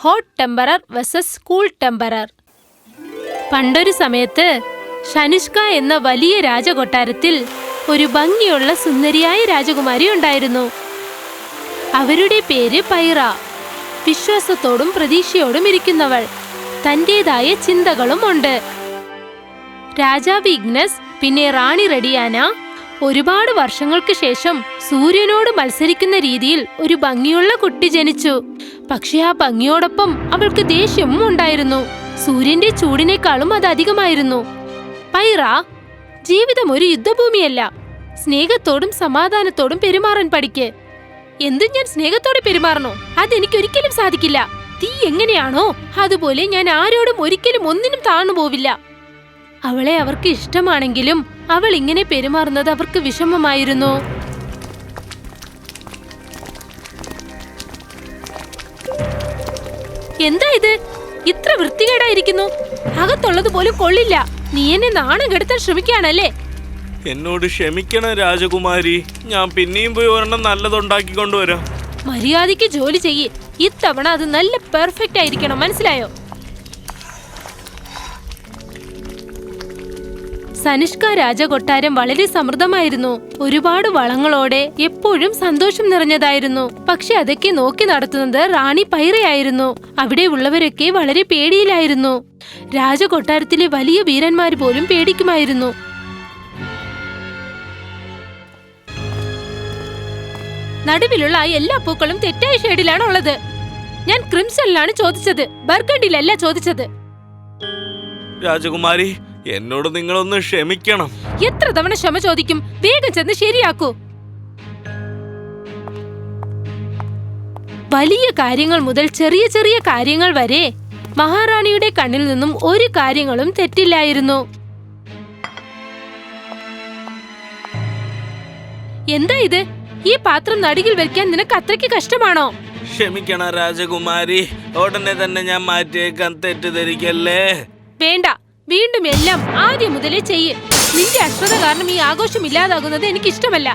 Hot temperature versus cool temperature പണ്ടൊരു സമയത്ത് ഷനുഷ്ക എന്ന വലിയ രാജകൊട്ടാരത്തിൽ ഒരു ഭംഗിയുള്ള സുന്ദരിയായ രാജകുമാരി ഉണ്ടായിരുന്നു. അവരുടെ പേര് പൈറ. വിശ്വാസത്തോടും പ്രതീക്ഷയോടും ഇരിക്കുന്നവൾ. തന്റേതായ ചിന്തകളും ഉണ്ട്. രാജാവ് ഇഗ്നസ് പിന്നെ റാണി റെഡിയാന ഒരുപാട് വർഷങ്ങൾക്ക് ശേഷം സൂര്യനോട് മത്സരിക്കുന്ന രീതിയിൽ ഒരു ഭംഗിയുള്ള കുട്ടി ജനിച്ചു. പക്ഷെ ആ ഭംഗിയോടൊപ്പം അവൾക്ക് ദേഷ്യവും ഉണ്ടായിരുന്നു. സൂര്യന്റെ ചൂടിനേക്കാളും അത് അധികമായിരുന്നു. പൈറ ജീവിതം ഒരു യുദ്ധഭൂമിയല്ല. സ്നേഹത്തോടും സമാധാനത്തോടും പെരുമാറാൻ പഠിക്ക്. എന്തും ഞാൻ സ്നേഹത്തോടെ പെരുമാറണോ? അതെനിക്ക് ഒരിക്കലും സാധിക്കില്ല. തീ എങ്ങനെയാണോ? അതുപോലെ ഞാൻ ആരോടും ഒരിക്കലും ഒന്നിനും താണു പോവില്ല അവളെ അവർക്ക് ഇഷ്ടമാണെങ്കിലും അവൾ ഇങ്ങനെ പെരുമാറുന്നത് അവർക്ക് വിഷമമായിരുന്നു? എന്താ ഇത്? ഇത്ര വൃത്തികേടായിരിക്കുന്നു. അകത്തുള്ളത് പോലും കൊള്ളില്ല. നീ എന്നെ നാണം കെടുത്താൻ ശ്രമിക്കുകയാണല്ലേ? എന്നോട് ക്ഷമിക്കണം രാജകുമാരി. ഞാൻ പിന്നെയും പോയി ഒരെണ്ണം നല്ലതുണ്ടാക്കി കൊണ്ടുവരാം മര്യാദയ്ക്ക് ജോലി ചെയ്യ്. ഇത്തവണ അത് നല്ല പെർഫെക്റ്റ് ആയിരിക്കണം. മനസ്സിലായോ? സനിഷ്ക രാജകൊട്ടാരം വളരെ സമൃദ്ധമായിരുന്നു. ഒരുപാട് വളങ്ങളോടെ എപ്പോഴും സന്തോഷം നിറഞ്ഞതായിരുന്നു. പക്ഷെ അതൊക്കെ നോക്കി നടത്തുന്നത് റാണി പൈറയായിരുന്നു. അവിടെ ഉള്ളവരൊക്കെ വളരെ പേടിയിലായിരുന്നു. രാജകൊട്ടാരത്തിലെ വലിയ വീരന്മാർ പോലും പേടിക്കുമായിരുന്നു. നടുവിലുള്ള എല്ലാ പൂക്കളും തെറ്റായ ഷെയ്ഡിലാണ് ഉള്ളത്. ഞാൻ ക്രിംസലിലാണ് ചോദിച്ചത്. ബർഗണ്ടിലല്ല ചോദിച്ചത്. രാജകുമാരി എന്നോട് നിങ്ങളൊന്ന് ക്ഷമിക്കണം. എത്ര തവണ ക്ഷമ ചോദിക്കും? വേഗം ചെന്ന് ശരിയാക്കൂ. വലിയ കാര്യങ്ങൾ മുതൽ ചെറിയ ചെറിയ കാര്യങ്ങൾ വരെ മഹാറാണിയുടെ കണ്ണിൽ നിന്നും ഒരു കാര്യങ്ങളും തെറ്റില്ലായിരുന്നു. എന്താ ഇത്? ഈ പാത്രം നടുകിൽ വെക്കാൻ നിനക്ക് അത്രയ്ക്ക് കഷ്ടമാണോ? ക്ഷമിക്കണം രാജകുമാരി ഉടനെ തന്നെ ഞാൻ മാറ്റിയേക്കാൻ തെറ്റിദ്ധരിക്കല്ലേ? വേണ്ട. വീണ്ടും എല്ലാം ആദ്യം മുതലേ ചെയ്യ്. നിന്റെ അശ്രദ്ധ കാരണം ഈ ആഘോഷം ഇല്ലാതാകുന്നത് എനിക്കിഷ്ടമല്ല.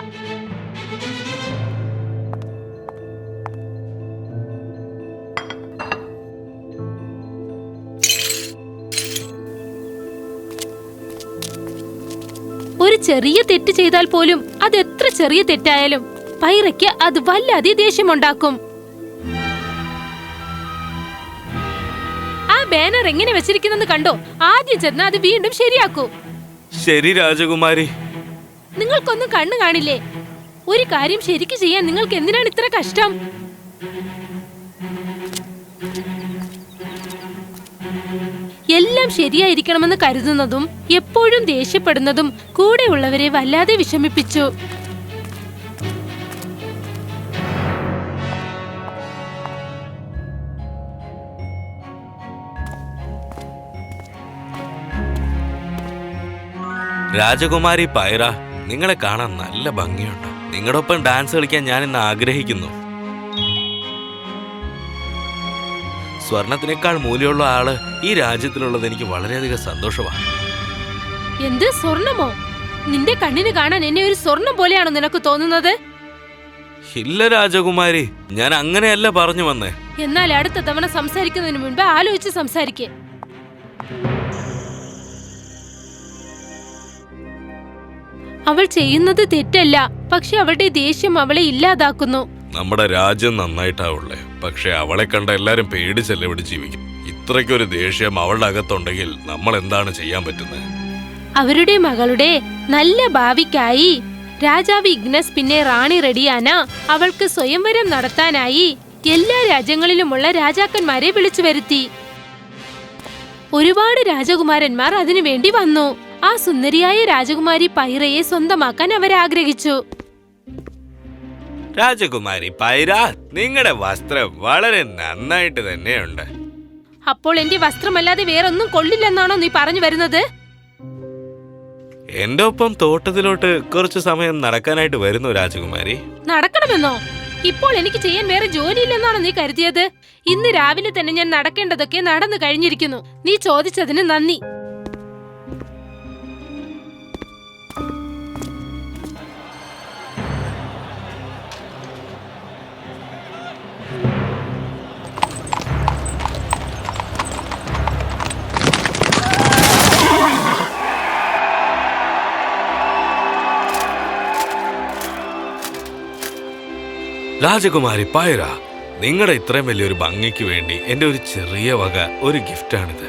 ഒരു ചെറിയ തെറ്റ് ചെയ്താൽ പോലും അത് എത്ര ചെറിയ തെറ്റായാലും പൈറയ്ക്ക് അത് വല്ലാതെ ദേഷ്യമുണ്ടാക്കും. ബാനർ എങ്ങനെ വെച്ചിരിക്കുന്നെന്ന് കണ്ടോ? ആദ്യം ചെന്ന് അത് വീണ്ടും ശരിയാക്കൂ. ശരി രാജകുമാരി. നിങ്ങൾക്കൊന്നും കണ്ണു കാണില്ലേ? ഒരു കാര്യം ശരിക്ക് ചെയ്യാൻ നിങ്ങൾക്ക് എന്തിനാണ് ഇത്ര കഷ്ടം? എല്ലാം ശരിയായിരിക്കണമെന്ന് കരുതുന്നതും എപ്പോഴും ദേഷ്യപ്പെടുന്നതും കൂടെയുള്ളവരെ വല്ലാതെ വിഷമിപ്പിച്ചു. രാജകുമാരി പൈറ നിങ്ങളെ കാണാൻ നല്ല ഭംഗിയുണ്ട്. നിങ്ങളുടെ ഒപ്പം ഡാൻസ് കളിക്കാൻ ഞാൻ ഇന്ന് ആഗ്രഹിക്കുന്നു. സ്വർണത്തിനേക്കാൾ മൂല്യമുള്ള ആൾ ഈ രാജ്യത്തിലുള്ളത് എനിക്ക് വളരെയധികം സന്തോഷമാണ്. എന്ത് സ്വർണമോ? നിന്റെ കണ്ണിന് കാണാൻ എന്നെ ഒരു സ്വർണം പോലെയാണോ നിനക്ക് തോന്നുന്നത്? ഇല്ല രാജകുമാരി ഞാൻ അങ്ങനെയല്ല പറഞ്ഞു വന്നേ. എന്നാൽ അടുത്ത തവണ സംസാരിക്കുന്നതിന് മുൻപ് ആലോചിച്ച് സംസാരിക്കേ. അവൾ ചെയ്യുന്നത് തെറ്റല്ല. പക്ഷെ അവളുടെ ദേഷ്യം അവളെ ഇല്ലാതാക്കുന്നു. നമ്മുടെ രാജ്യം നന്നായിട്ടാവുള്ളേ പക്ഷെ അവളെ കണ്ട എല്ലാരും പേടിച്ചല്ലേ ഇവിടെ ജീവിക്കും. ഇത്രയ്ക്കൊരു ദേഷ്യം അവളുടെ അകത്തുണ്ടെങ്കിൽ നമ്മൾ എന്താണ് ചെയ്യാൻ പറ്റുന്നത് അവരുടെ മകളുടെ നല്ല ഭാവിക്കായി രാജാവ് ഇഗ്നസ് പിന്നെ റാണി റെഡിയാന അവൾക്ക് സ്വയംവരം നടത്താനായി എല്ലാ രാജ്യങ്ങളിലുമുള്ള രാജാക്കന്മാരെ വിളിച്ചു വരുത്തി. ഒരുപാട് രാജകുമാരന്മാർ അതിനു വേണ്ടി വന്നു. ആ സുന്ദരിയായ രാജകുമാരി പൈറയെ സ്വന്തമാക്കാൻ അവർ ആഗ്രഹിച്ചു രാജകുമാരി പൈര നിങ്ങളുടെ വസ്ത്രം വളരെ നന്നായിട്ട് തന്നെയുണ്ട്. അപ്പോൾ എന്റെ വസ്ത്രമല്ലാതെ വേറൊന്നും കൊള്ളില്ലെന്നാണോ നീ പറഞ്ഞു വരുന്നത്? എന്റെ ഒപ്പം തോട്ടത്തിലോട്ട് കുറച്ചു സമയം നടക്കാനായിട്ട് വരുന്നു രാജകുമാരി. നടക്കണമെന്നോ? ഇപ്പോൾ എനിക്ക് ചെയ്യാൻ വേറെ ജോലിയില്ലെന്നാണോ നീ കരുതിയത്? ഇന്ന് രാവിലെ തന്നെ ഞാൻ നടക്കേണ്ടതൊക്കെ നടന്നു കഴിഞ്ഞിരിക്കുന്നു. നീ ചോദിച്ചതിന് നന്ദി. രാജകുമാരി പായര നിങ്ങളുടെ ഇത്രയും വലിയൊരു ഭംഗിക്ക് വേണ്ടി എന്റെ ഒരു ചെറിയ വക ഒരു ഗിഫ്റ്റാണിത്.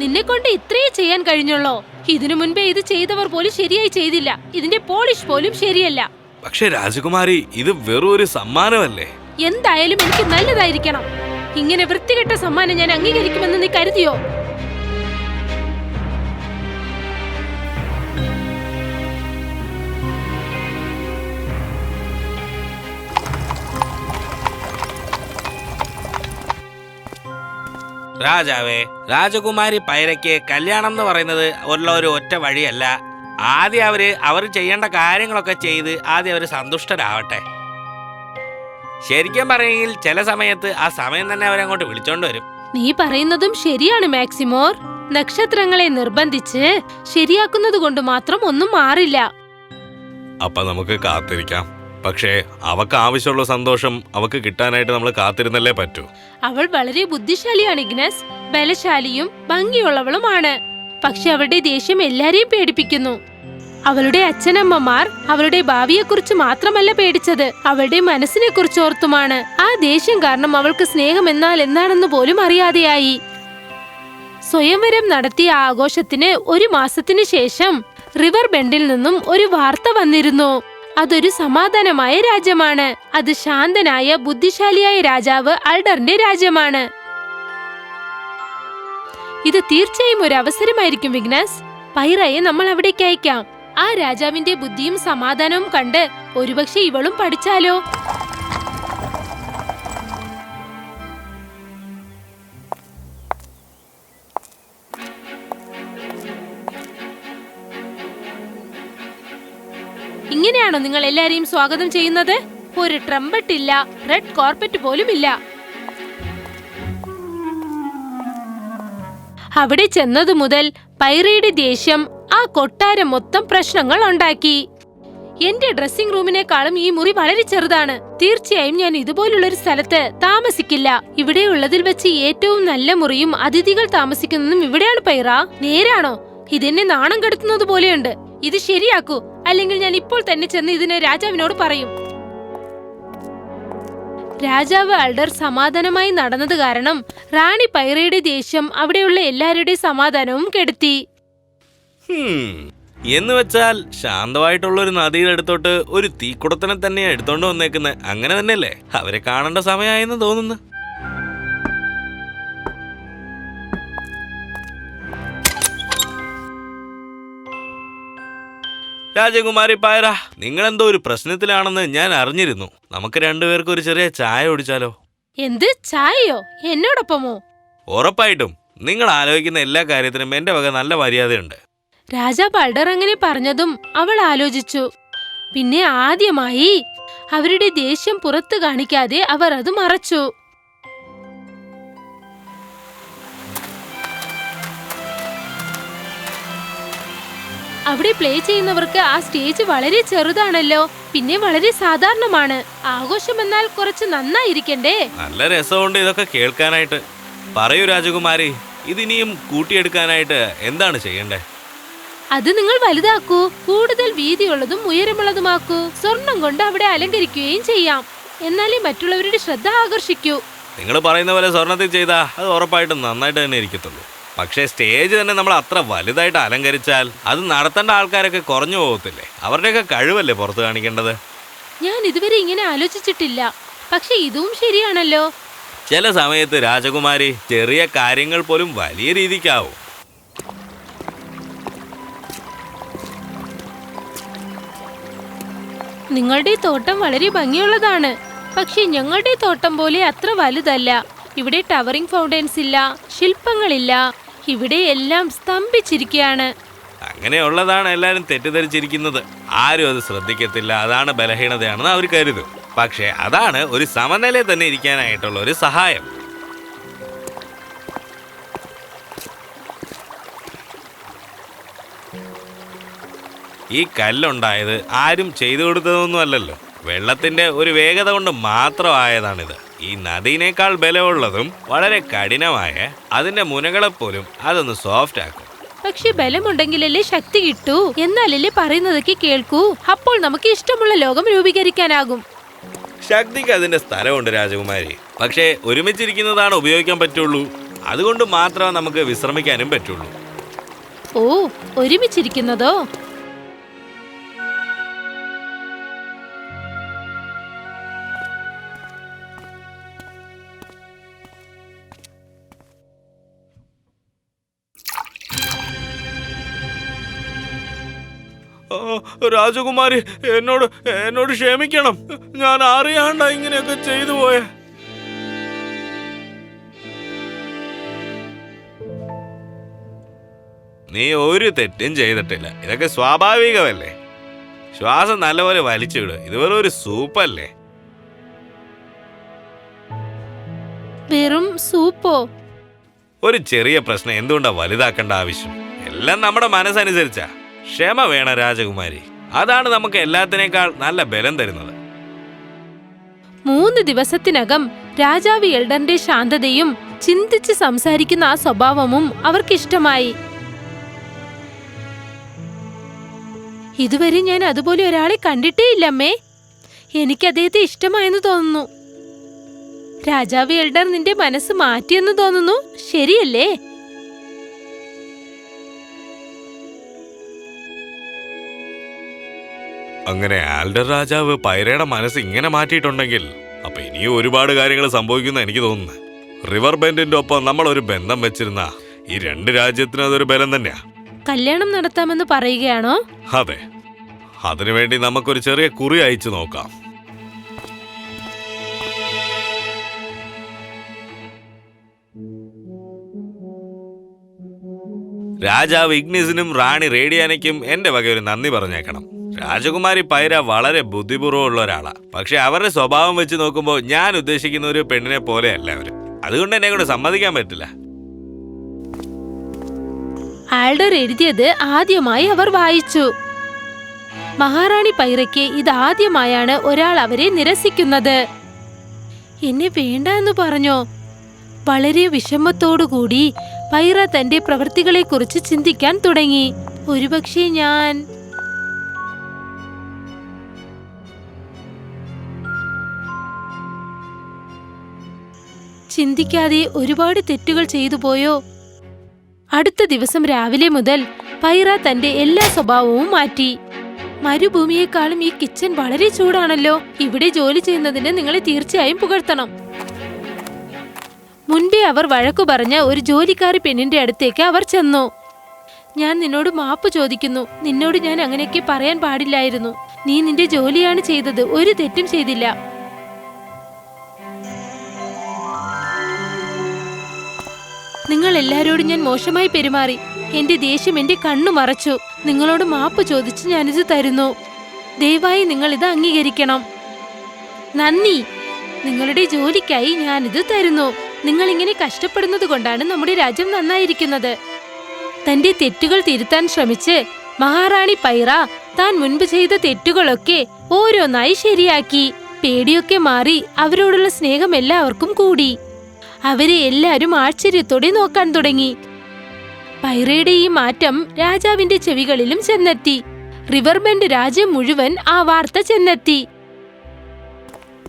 നിന്നെ കൊണ്ട് ഇത്രയേ ചെയ്യാൻ കഴിഞ്ഞുള്ളോ? ഇതിനു മുൻപേ ഇത് ചെയ്തവർ പോലും ശരിയായി ചെയ്തില്ല. ഇതിന്റെ പോളിഷ് പോലും ശരിയല്ല. പക്ഷെ രാജകുമാരി ഇത് വെറും ഒരു സമ്മാനമല്ലേ? എന്തായാലും എനിക്ക് നല്ലതായിരിക്കണം. ഇങ്ങനെ വൃത്തികെട്ട സമ്മാനം ഞാൻ അംഗീകരിക്കുമെന്ന് നീ കരുതിയോ? രാജാവേ രാജകുമാരി പൈരയ്ക്ക് കല്യാണം എന്ന് പറയുന്നത് ഉള്ള ഒരു ഒറ്റ വഴിയല്ല. ആദ്യം അവർ അവർ ചെയ്യേണ്ട കാര്യങ്ങളൊക്കെ ചെയ്ത് ആദ്യം അവർ സന്തുഷ്ടരാവട്ടെ. ശരിക്കും പറയുമെങ്കിൽ ചില സമയത്ത് ആ സമയം തന്നെ അവരങ്ങോട്ട് വിളിച്ചോണ്ട് വരും. നീ പറയുന്നതും ശരിയാണ് മാക്സിമോർ. നക്ഷത്രങ്ങളെ നിർബന്ധിച്ച് ശരിയാക്കുന്നത് കൊണ്ട് മാത്രം ഒന്നും മാറില്ല. അപ്പൊ നമുക്ക് കാത്തിരിക്കാം. പക്ഷേ അവക്ക് ആവശ്യമുള്ള സന്തോഷം അവക്ക് കിട്ടാനായിട്ട് നമ്മൾ കാത്തിരുന്നല്ലേ പറ്റൂ. അവൾ വളരെ ബുദ്ധിശാലിയാണ് ഇഗ്നസ്. ബലശാലിയും ഭംഗിയുള്ളവളുമാണ്. പക്ഷെ അവളുടെ ദേഷ്യം എല്ലാരെയും പേടിപ്പിക്കുന്നു. അവളുടെ അച്ഛനമ്മമാർ അവളുടെ ഭാവിയെക്കുറിച്ച് മാത്രമല്ല പേടിച്ചത് അവളുടെ മനസ്സിനെ കുറിച്ച് ഓർത്തുമാണ്. ആ ദേഷ്യം കാരണം അവൾക്ക് സ്നേഹം എന്നാൽ എന്താണെന്ന് പോലും അറിയാതെയായി. സ്വയംവരം നടത്തിയ ആഘോഷത്തിന് ഒരു മാസത്തിന് ശേഷം റിവർ ബെൻഡിൽ നിന്നും ഒരു വാർത്ത വന്നിരുന്നു. അതൊരു സമാധാനമായ രാജ്യമാണ്. അത് ശാന്തനായ ബുദ്ധിശാലിയായ രാജാവ് അൾഡറിന്റെ രാജ്യമാണ്. ഇത് തീർച്ചയായും ഒരു അവസരമായിരിക്കും വിഗ്നാസ്. പൈറയെ നമ്മൾ അവിടേക്ക് അയക്കാം. ആ രാജാവിന്റെ ബുദ്ധിയും സമാധാനവും കണ്ട് ഒരുപക്ഷെ ഇവളും പഠിച്ചാലോ? ഇങ്ങനെയാണോ നിങ്ങൾ എല്ലാരെയും സ്വാഗതം ചെയ്യുന്നത്? ഒരു ട്രംപറ്റ് ഇല്ല റെഡ് കോർപ്പറ്റ് പോലും ഇല്ല അവിടെ ചെന്നതു മുതൽ പൈറയുടെ ദേഷ്യം ആ കൊട്ടാരം മൊത്തം പ്രശ്നങ്ങൾ ഉണ്ടാക്കി. എന്റെ ഡ്രസ്സിംഗ് റൂമിനേക്കാളും ഈ മുറി വളരെ ചെറുതാണ്. തീർച്ചയായും ഞാൻ ഇതുപോലുള്ള ഒരു സ്ഥലത്ത് താമസിക്കില്ല. ഇവിടെയുള്ളതിൽ വെച്ച് ഏറ്റവും നല്ല മുറിയും അതിഥികൾ താമസിക്കുന്നതും ഇവിടെയാണ് പൈറ. നേരാണോ? ഇതെന്നെ നാണം കെടുത്തുന്നത് പോലെയുണ്ട്. ഇത് ശരിയാക്കൂ. അല്ലെങ്കിൽ ഞാൻ ഇപ്പോൾ തന്നെ ചെന്ന് ഇതിനെ രാജാവിനോട് പറയും. രാജാവ് അൾഡർ സമാധാനമായി നടന്നത് കാരണം റാണി പൈറയുടെ ദേഷ്യം അവിടെയുള്ള എല്ലാവരുടെയും സമാധാനവും കെടുത്തി. എന്ന് വെച്ചാൽ ശാന്തമായിട്ടുള്ള ഒരു നദിയുടെ അടുത്തോട്ട് ഒരു തീക്കുടത്തിനെ തന്നെയാണ് എടുത്തോണ്ട് വന്നേക്കുന്നത് അങ്ങനെ തന്നെയല്ലേ? അവരെ കാണേണ്ട സമയമായെന്ന് തോന്നുന്നു. രാജകുമാരി പായറ നിങ്ങളെന്തോ ഒരു പ്രശ്നത്തിലാണെന്ന് ഞാൻ അറിഞ്ഞിരുന്നു. നമുക്ക് രണ്ടുപേർക്ക് ഒരു ചെറിയ ചായ ഓടിച്ചാലോ എന്ത്? ചായയോ? എന്നോടൊപ്പമോ? ഉറപ്പായിട്ടും. നിങ്ങൾ ആലോചിക്കുന്ന എല്ലാ കാര്യത്തിനും എന്റെ വക നല്ല മര്യാദയുണ്ട്. രാജ പൾഡർ അങ്ങനെ പറഞ്ഞതും അവൾ ആലോചിച്ചു. പിന്നെ ആദ്യമായി അവരുടെ ദേഷ്യം പുറത്തു കാണിക്കാതെ അവർ അത് മറച്ചു. അവിടെ പ്ലേ ചെയ്യുന്നവർക്ക് ആ സ്റ്റേജ് വളരെ ചെറുതാണല്ലോ. പിന്നെ വളരെ സാധാരണമാണ്. ആഘോഷം എന്നാൽ കുറച്ച് നന്നായിരിക്കണ്ടേ? നല്ല രസമുണ്ട് ഇതൊക്കെ കേൾക്കാനായിട്ട്. പറയൂ രാജകുമാരി ഇതിനിയും കൂട്ടിയെടുക്കാനായിട്ട് എന്താണ് ചെയ്യണ്ടേ? അത് നിങ്ങൾ വലുതാക്കൂ. കൂടുതൽ വീതിയുള്ളതും ഉയരമുള്ളതുമാക്കൂ. സ്വർണം കൊണ്ട് അവിടെ അലങ്കരിക്കുകയും ചെയ്യാം. എന്നാലേ മറ്റുള്ളവരുടെ ശ്രദ്ധ ആകർഷിക്കൂ. നിങ്ങൾ പറയുന്ന പോലെ സ്വർണത്തിൽ ചെയ്താൽ അത് ഉറപ്പായിട്ടും നന്നായിട്ട് തന്നെ ഇരിക്കത്തുള്ളൂ. പക്ഷേ സ്റ്റേജ് തന്നെ നമ്മൾ അത്ര വലുതായിട്ട് അലങ്കരിച്ചാൽ അത് നടത്തേണ്ട ആൾക്കാരൊക്കെ കുറഞ്ഞു പോകത്തില്ലേ? അവരുടെയൊക്കെ കഴിവല്ലേ പുറത്ത് കാണിക്കേണ്ടത്? ഞാൻ ഇതുവരെ ഇങ്ങനെ ആലോചിച്ചിട്ടില്ല. പക്ഷെ ഇതും ശരിയാണല്ലോ. ചില സമയത്ത് രാജകുമാരി ചെറിയ കാര്യങ്ങൾ പോലും വലിയ രീതിക്കാവും. നിങ്ങളുടെ തോട്ടം വളരെ ഭംഗിയുള്ളതാണ്. പക്ഷെ ഞങ്ങളുടെ തോട്ടം പോലെ അത്ര വലുതല്ല. ഇവിടെ ടവറിംഗ് ഫൗണ്ടൻസ് ഇല്ല ശില്പങ്ങളില്ല ഇവിടെ എല്ലാം സ്തംഭിച്ചിരിക്കുകയാണ് അങ്ങനെയുള്ളതാണ് എല്ലാവരും തെറ്റിദ്ധരിച്ചിരിക്കുന്നത്. ആരും അത് ശ്രദ്ധിക്കത്തില്ല. അതാണ് ബലഹീനതയാണെന്ന് അവർ കരുതും. പക്ഷേ അതാണ് ഒരു സമനില തന്നെ ഇരിക്കാനായിട്ടുള്ള ഒരു സഹായം. ഈ കല്ലുണ്ടായത് ആരും ചെയ്തു കൊടുത്തതൊന്നും അല്ലല്ലോ വെള്ളത്തിന്റെ ഒരു വേഗത കൊണ്ട് മാത്രമായതാണിത്. ഈ നദീനേക്കാൾ ബലമുള്ളതും വളരെ കഠിനമായ അതിന്റെ മുനകളെ പോലും അതൊന്ന് സോഫ്റ്റ് ആക്കും. പക്ഷെ ബലമുണ്ടെങ്കിലല്ലേ ശക്തി കിട്ടൂ? എന്നാലല്ലേ പറയുന്നതൊക്കെ കേൾക്കൂ? അപ്പോൾ നമുക്ക് ഇഷ്ടമുള്ള ലോകം രൂപീകരിക്കാനാകും. ശക്തിക്ക് അതിന്റെ സ്ഥലമുണ്ട് രാജകുമാരി. പക്ഷേ ഒരുമിച്ചിരിക്കുന്നതാണ് ഉപയോഗിക്കാൻ പറ്റുള്ളൂ. അതുകൊണ്ട് മാത്രമേ നമുക്ക് വിശ്രമിക്കാനും പറ്റുള്ളൂ. ഓ ഒരുമിച്ചിരിക്കുന്നതോ? രാജകുമാരി എന്നോട് എന്നോട് ക്ഷമിക്കണം. ഞാൻ അറിയാണ്ട ഇങ്ങനെയൊക്കെ ചെയ്തു പോയ. നീ ഒരു തെറ്റും ചെയ്തിട്ടില്ല. ഇതൊക്കെ സ്വാഭാവികമല്ലേ? ശ്വാസം നല്ലപോലെ വലിച്ചുവിട് ഇതുപോലെ ഒരു സൂപ്പല്ലേ? വെറും സൂപ്പോ? ഒരു ചെറിയ പ്രശ്നം എന്തുകൊണ്ടാ വലുതാക്കേണ്ട ആവശ്യം? എല്ലാം നമ്മുടെ മനസ്സനുസരിച്ചാ. ക്ഷമ വേണം രാജകുമാരി. അതാണ് നമുക്ക് എല്ലാത്തിനേക്കാൾ നല്ല ബലം തരുന്നത്. മൂന്ന് ദിവസത്തിനകം രാജാവ് എൽഡറിന്റെ ശാന്തതയും ചിന്തിച്ച് സംസാരിക്കുന്ന ആ സ്വഭാവവും അവർക്കിഷ്ടമായി. ഇതുവരെ ഞാൻ അതുപോലെ ഒരാളെ കണ്ടിട്ടേ ഇല്ലമ്മേ. എനിക്ക് അദ്ദേഹത്തെ ഇഷ്ടമായെന്ന് തോന്നുന്നു. രാജാവ് എൽഡർ നിന്റെ മനസ്സ് മാറ്റിയെന്ന് തോന്നുന്നു. ശരിയല്ലേ? അങ്ങനെ ആൽഡർ രാജാവ് പൈരയുടെ മനസ്സ് ഇങ്ങനെ മാറ്റിയിട്ടുണ്ടെങ്കിൽ അപ്പൊ ഇനിയും ഒരുപാട് കാര്യങ്ങൾ സംഭവിക്കുന്ന എനിക്ക് തോന്നുന്നു. റിവർ ബെൻഡിന്റെ ഒപ്പം നമ്മൾ ഒരു ബന്ധം വെച്ചിരുന്ന. ഈ രണ്ട് രാജ്യത്തിനും അതൊരു ബലം തന്നെയാ. കല്യാണം നടത്താമെന്ന് പറയുകയാണോ? അതെ. അതിനുവേണ്ടി നമുക്കൊരു ചെറിയ കുറി അയച്ചു നോക്കാം. രാജാവ് ഇഗ്നിസിനും റാണി റേഡിയാനയ്ക്കും എന്റെ വക ഒരു നന്ദി പറഞ്ഞേക്കണം. രാജകുമാരി പൈര വളരെ ബുദ്ധിപൂർവമുള്ള ഒരാളാ പക്ഷെ അവരുടെ സ്വഭാവം വെച്ച് നോക്കുമ്പോൾ ഞാൻ ഉദ്ദേശിക്കുന്ന ഒരു പെണ്ണിനെ പോലെയല്ല അവർ. അതുകൊണ്ട് എന്നെ കൂടെ സമ്മതിക്കാൻ പറ്റില്ല. ആൾഡർ എഴുതിയത് ആദ്യമായി അവർ വായിച്ചു. മഹാറാണി പൈറയ്ക്ക് ഇത് ആദ്യമായാണ് ഒരാൾ അവരെ നിരസിക്കുന്നത്. എന്നെ വേണ്ട എന്ന് പറഞ്ഞോ? വളരെ വിഷമത്തോടുകൂടി പൈറ തന്റെ പ്രവൃത്തികളെക്കുറിച്ച് ചിന്തിക്കാൻ തുടങ്ങി. ഒരുപക്ഷെ ഞാൻ ചിന്തിക്കാതെ ഒരുപാട് തെറ്റുകൾ ചെയ്തു പോയോ? അടുത്ത ദിവസം രാവിലെ മുതൽ പൈറ തന്റെ എല്ലാ സ്വഭാവവും മാറ്റി. മരുഭൂമിയെക്കാളും ഈ കിച്ചൺ വളരെ ചൂടാണല്ലോ. ഇവിടെ ജോലി ചെയ്യുന്നതിന് നിങ്ങളെ തീർച്ചയായും പുകഴ്ത്തണം. മുൻപേ അവർ വഴക്കു പറഞ്ഞ ഒരു ജോലിക്കാരി പെണ്ണിന്റെ അടുത്തേക്ക് അവർ ചെന്നു. ഞാൻ നിന്നോട് മാപ്പ് ചോദിക്കുന്നു. നിന്നോട് ഞാൻ അങ്ങനെയൊക്കെ പറയാൻ പാടില്ലായിരുന്നു. നീ നിന്റെ ജോലിയാണ് ചെയ്തത്. ഒരു തെറ്റും ചെയ്തില്ല. നിങ്ങൾ എല്ലാരോടും ഞാൻ മോശമായി പെരുമാറി. എന്റെ ദേഷ്യം എന്റെ കണ്ണു മറച്ചു. നിങ്ങളോട് മാപ്പ് ചോദിച്ച് ഞാനിത് തരുന്നു. ദയവായി നിങ്ങൾ ഇത് അംഗീകരിക്കണം. നന്ദി. നിങ്ങളുടെ ജോലിക്കായി ഞാനിത് തരുന്നു. നിങ്ങൾ ഇങ്ങനെ കഷ്ടപ്പെടുന്നത് കൊണ്ടാണ് നമ്മുടെ രാജ്യം നന്നായിരിക്കുന്നത്. തന്റെ തെറ്റുകൾ തിരുത്താൻ ശ്രമിച്ച് മഹാറാണി പൈറ താൻ മുൻപ് ചെയ്ത തെറ്റുകളൊക്കെ ഓരോന്നായി ശരിയാക്കി. പേടിയൊക്കെ മാറി അവരോടുള്ള സ്നേഹം എല്ലാവർക്കും കൂടി. അവരെ എല്ലാരും ആശ്ചര്യത്തോടെ നോക്കാൻ തുടങ്ങി. പൈറയുടെ ഈ മാറ്റം രാജാവിന്റെ ചെവികളിലും ചെന്നെത്തി. റിവർബെൻഡ് രാജ്യം മുഴുവൻ ആ വാർത്ത ചെന്നെത്തി.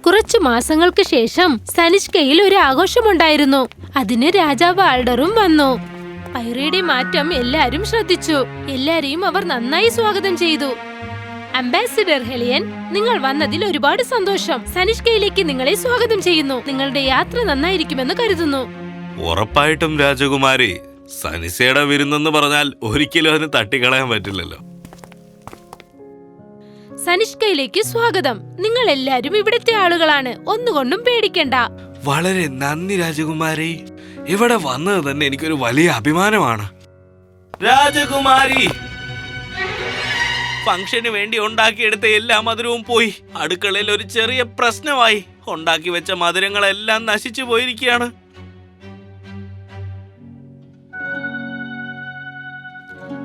കുറച്ചു മാസങ്ങൾക്ക് ശേഷം സനിഷ്കയിൽ ഒരു ആഘോഷമുണ്ടായിരുന്നു. അതിന് രാജാവ് ആൾഡറും വന്നു. പൈറയുടെ മാറ്റം എല്ലാരും ശ്രദ്ധിച്ചു. എല്ലാരെയും അവർ നന്നായി സ്വാഗതം ചെയ്തു. അംബാസിഡർ ഹെലിയൻ നിങ്ങൾ വന്നതിൽ ഒരുപാട് സന്തോഷം. സനിഷ്കയിലേക്ക് നിങ്ങളെ സ്വാഗതം ചെയ്യുന്നു. നിങ്ങളുടെ യാത്ര നന്നായിരിക്കുമെന്ന് കരുതുന്നു. ഉറപ്പായിട്ടും രാജകുമാരി സനിസയുടെ വിരുന്നെന്ന് പറഞ്ഞാൽ ഒരിക്കലും അതിന് തട്ടിക്കളയാൻ പറ്റില്ലല്ലോ. സനിഷ്കയിലേക്ക് സ്വാഗതം. നിങ്ങൾ എല്ലാരും ഇവിടുത്തെ ആളുകളാണ്. ഒന്നുകൊണ്ടും പേടിക്കണ്ട. വളരെ നന്ദി രാജകുമാരി. ഇവിടെ വന്നത് തന്നെ എനിക്കൊരു വലിയ അഭിമാനമാണ്. രാജകുമാരി ഫംഗ്ഷന് വേണ്ടി ഉണ്ടാക്കിയെടുത്ത എല്ലാ മധുരവും പോയി. അടുക്കളയിൽ ഒരു ചെറിയ പ്രശ്നമായി. ഉണ്ടാക്കി വെച്ച മധുരങ്ങളെല്ലാം നശിച്ചു പോയിരിക്കുകയാണ്.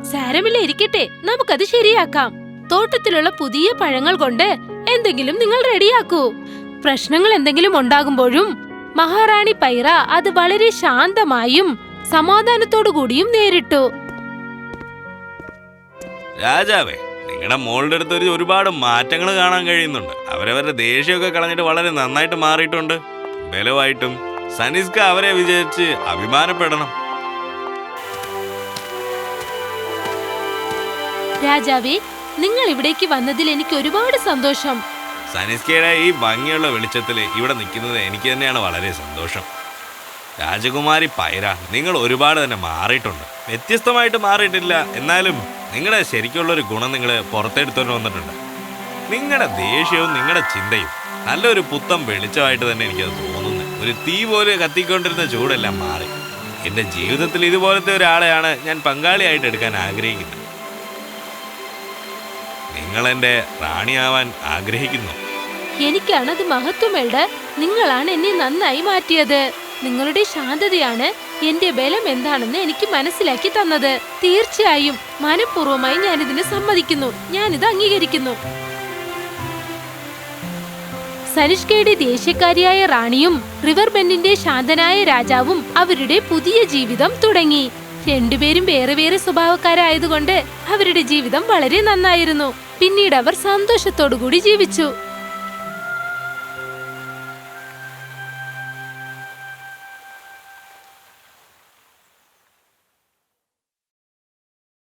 സാരമില്ല ഇരിക്കട്ടെ. നമുക്കത് ശരിയാക്കാം. തോട്ടത്തിലുള്ള പുതിയ പഴങ്ങൾ കൊണ്ട് എന്തെങ്കിലും നിങ്ങൾ റെഡിയാക്കൂ. പ്രശ്നങ്ങൾ എന്തെങ്കിലും ഉണ്ടാകുമ്പോഴും മഹാറാണി പൈറ അത് വളരെ ശാന്തമായും സമാധാനത്തോടു കൂടിയും നേരിട്ടു. രാജാവേ നിങ്ങളുടെ മോളുടെ അടുത്ത് ഒരു ഒരുപാട് മാറ്റങ്ങൾ കാണാൻ കഴിയുന്നുണ്ട്. അവരവരുടെ ദേഷ്യമൊക്കെ കളഞ്ഞിട്ട് വളരെ നന്നായിട്ട് മാറിയിട്ടുണ്ട്. ബലമായിട്ടും. സനിസ്ക അവരെ വിജയിച്ച് അഭിമാനപ്പെടണം. രാജാവേ നിങ്ങൾ ഇവിടേക്ക് വന്നതിൽ എനിക്ക് ഒരുപാട് സന്തോഷം. സനിസ്കയുടെ ഈ ഭംഗിയുള്ള വെളിച്ചത്തിൽ ഇവിടെ നിൽക്കുന്നത് എനിക്ക് തന്നെയാണ് വളരെ സന്തോഷം. രാജകുമാരി പൈര നിങ്ങൾ ഒരുപാട് തന്നെ മാറിയിട്ടുണ്ട്. വ്യത്യസ്തമായിട്ട് മാറിയിട്ടില്ല. എന്നാലും നിങ്ങളുടെ ശരിക്കുള്ളൊരു ഗുണം നിങ്ങൾ പുറത്തെടുത്തോണ്ട് വന്നിട്ടുണ്ട്. നിങ്ങളുടെ ദേഷ്യവും നിങ്ങളുടെ ചിന്തയും നല്ലൊരു പുത്തം വെളിച്ചമായിട്ട് തന്നെ എനിക്കത് തോന്നുന്നു. ഒരു തീ പോലെ കത്തിക്കൊണ്ടിരുന്ന ചൂടെല്ലാം മാറി. എന്റെ ജീവിതത്തിൽ ഇതുപോലത്തെ ഒരാളെയാണ് ഞാൻ പങ്കാളിയായിട്ട് എടുക്കാൻ ആഗ്രഹിക്കുന്നത്. നിങ്ങൾ എന്റെ റാണിയാവാൻ ആഗ്രഹിക്കുന്നു. എനിക്കാണ് അത് മഹത്വമേട് നിങ്ങളാണ് എന്നെ നന്നായി മാറ്റിയത്. നിങ്ങളുടെ ശാന്തതയാണ് എന്റെ ബലം എന്താണെന്ന് എനിക്ക് മനസ്സിലാക്കി തന്നത്. തീർച്ചയായും മനഃപൂർവമായി ഞാനിതിന് സമ്മതിക്കുന്നു. ഞാനിത് അംഗീകരിക്കുന്നു. സനിഷ്കയുടെ ദേശീയക്കാരിയായ റാണിയും റിവർ ബെൻഡിന്റെ ശാന്തനായ രാജാവും അവരുടെ പുതിയ ജീവിതം തുടങ്ങി. രണ്ടുപേരും വേറെ വേറെ സ്വഭാവക്കാരായതുകൊണ്ട് അവരുടെ ജീവിതം വളരെ നന്നായിരുന്നു. പിന്നീട് അവർ സന്തോഷത്തോടു കൂടി ജീവിച്ചു.